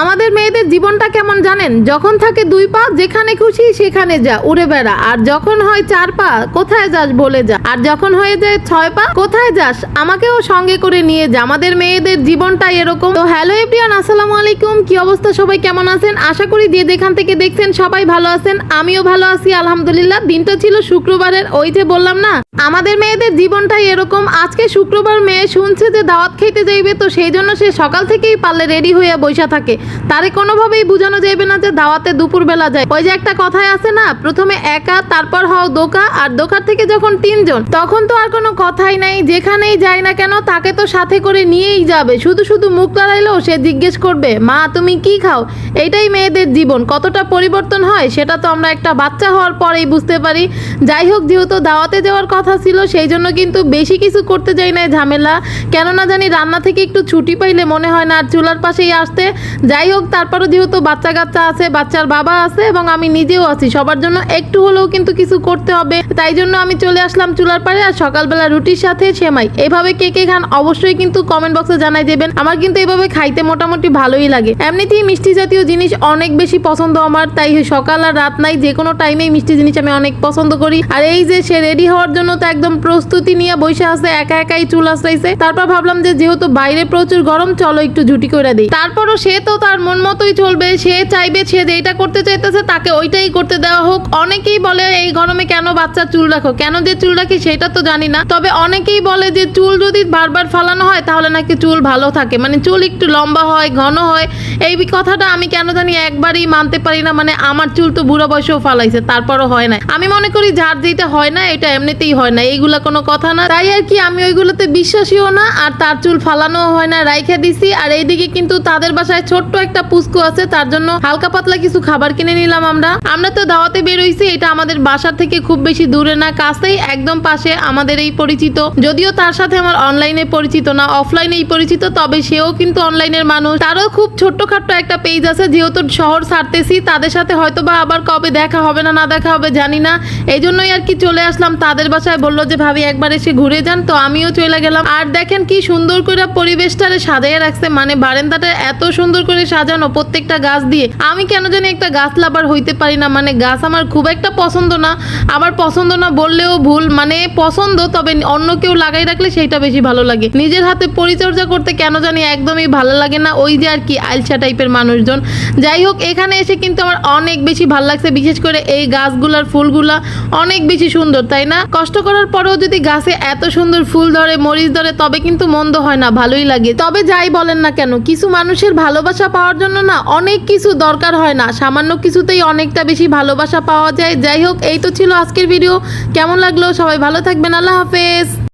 আমাদের মেয়েদের জীবনটা কেমন জানেন? যখন থাকে দুই পা, যেখানে খুশি সেখানে যা, উড়ে বেড়া। আর যখন হয় চার পা, কোথায় যাস বলে যা। আর যখন হয়ে যায় ছয় পা, কোথায় যাস? আমাকেও সঙ্গে করে নিয়ে যা। আমাদের মেয়েদের জীবনটা এরকম। তো হ্যালো এভরিওয়ান, আসসালামু আলাইকুম। কি অবস্থা? সবাই কেমন আছেন? আশা করি যে যেখান থেকে দেখছেন সবাই ভালো আছেন। আমিও ভালো আছি, আলহামদুলিল্লাহ। দিনটা ছিল শুক্রবারের, ওই যে বললাম না? আমাদের মেয়েদের জীবনটাই এরকম। আজকে শুক্রবার মেয়ে শুনছে যে দাওয়াত খেতে যাইবে, তো সেই জন্য সে সকাল থেকেই পারলে রেডি হয়ে বসে থাকে। তারে কোনোভাবেই বোঝানো যাবে না যে দাওয়াতে দুপুরবেলা যায়। ওই যে একটা কথাই আছে না, প্রথমে একা, তারপর হও দোকা, আর দোকার থেকে যখন তিনজন, তখন তো আর কোনো কথাই নাই, যেখানেই যায় না কেন তাকে তো সাথে করে নিয়েই যাবে। শুধু শুধু মুখ লড়াইলেও সে জিজ্ঞেস করবে, মা, তুমি কি খাও? এইটাই মেয়েদের জীবন। কতটা পরিবর্তন হয় সেটা তো আমরা একটা বাচ্চা হওয়ার পরেই বুঝতে পারি। যাই হোক, যেহেতু দাওয়াতে যাওয়ার কথা ছিল, সেই জন্য কিন্তু বেশি কিছু করতে যাই না ঝামেলা। কেননা জানি রান্না থেকে একটু ছুটি পাইলে মনে হয় না আর চুলার পাশেই আসতে। যাই হোক, তারপরও যেহেতু বাচ্চা কাচ্চা আছে, বাচ্চার বাবা আছে এবং আমি নিজেও আছি, সবার জন্য একটু হলেও কিন্তু কিছু করতে হবে। তাই জন্য আমি চলে আসলাম চুলার পাড়ে আর সকালবেলা রুটির সাথে সেমাই। এভাবে কে কে খান অবশ্যই কিন্তু কমেন্ট বক্সে জানাই দেবেন। আমার কিন্তু এভাবে খাইতে মোটামুটি ভালোই লাগে। এমনিতেই মিষ্টি জাতীয় জিনিস অনেক বেশি পছন্দ আমার, তাই সকাল আর রাত নাই, যে কোনো টাইমেই মিষ্টি জিনিস আমি অনেক পছন্দ করি। আর এই যে সে রেডি হওয়ার জন্য তো একদম প্রস্তুতি নিয়ে বসে আছে, একা একাই চুল আসতেছে তারপর ভাবলাম যে যেহেতু বাইরে প্রচুর গরম, চলো একটু ঝুটি করে দিই। তারপরও সে তো তার মন মতোই চলবে, সে চাইবে, সে যেটা করতে চাইতেছে তাকে ওইটাই করতে দেওয়া হোক। অনেকেই বলে এই গরমে কেন বাচ্চা চুল রাখো? কেন যে চুল রাখি সেটা তো জানি না। তবে অনেকেই বলে যে চুল যদি বারবার ফালানো হয় তাহলে নাকি চুল ভালো থাকে। মানে চুল একটু লম্বা হয়, ঘন হয়, এই কথাটা আমি কেন জানি একবারই মানতে পারি না। মানে আমার চুল তো বুড়ো বয়সেও ফালাইছে, তারপরও হয় না আমি মনে করি যার যেটা হয় না, এটা এমনিতেই হয় না। এইগুলা কোনো কথা না। তাই আর কি, আমি ওইগুলোতে বিশ্বাসীও না, আর তার চুল ফালানো হয় না। রাইখে দিছি, আর এইদিকে কিন্তু তাদের বাসায় ছোট্ট একটা পুস্কু আছে, তার জন্য হালকা পাতলা কিছু খাবার কিনে নিলাম আমরা। আমরা তো দাওয়াতে বের হইছি এটা আমাদের বাসার থেকে খুব বেশি দূরে না, কাছেই একদম পাশে আমাদের এই পরিচিত। যদিও তার সাথে আমার অনলাইনে পরিচিত না অফলাইনেই পরিচিত, তবে সেও কিন্তু অনলাইনের মানুষ। তারও খুব ছোট্টখাট্ট একটা পেজ আছে, যেহেতু শহর ছাড়তেছি, তাদের সাথে হয়তো বা আবার কবে দেখা হবে না না দেখা হবে জানি না। এই জন্যই আর কি চলে আসলাম, তাদের বাসায় বলল যে, ভাবি, একবার এসে ঘুরে যান। তো আমিও চলে গেলাম। আর দেখেন কি সুন্দর করে পরিবেশটারে সাজিয়ে রাখছে মানে বারান্দাটা এত সুন্দর করে সাজানো প্রত্যেকটা গাছ দিয়ে, আমি কেন জানি একটা গাছ লাভার হইতে পারি না। মানে গাছ আমার খুব একটা পছন্দ না। আমার পছন্দ না বললেও ভুল। মানে পছন্দ, তবে অন্য কেউ লাগাই রাখলে সেইটা বেশি ভালো লাগে। নিজের হাতে পরিচর্যা করতে কেন জানি একদমই ভালো লাগে না। ওই যে আর কি আলসা টাইপের মানুষজন। যাই হোক, এখানে এসে কিন্তু আমার অনেক বেশি ভালো লাগছে। বিশেষ করে এই গাছগুলার ফুলগুলা অনেক বেশি সুন্দর, তাই না? কষ্ট করার পরেও যদি গাছে এত সুন্দর ফুল ধরে, মরিচ ধরে, তবে কিন্তু মন্দ হয় না। ভালোই লাগে। তবে যাই বলেন না কেন, কিছু মানুষের ভালোবাসা পাওয়ার জন্য না অনেক কিছু দরকার হয় না। সামান্য কিছুতেই অনেকটা বেশি ভালোবাসা পাওয়া যায়। যাই হোক, এই তো ছিল আজকের ভিডিও কেমন লাগল? সবাই ভালো থাকবেন। আল্লাহ হাফেজ।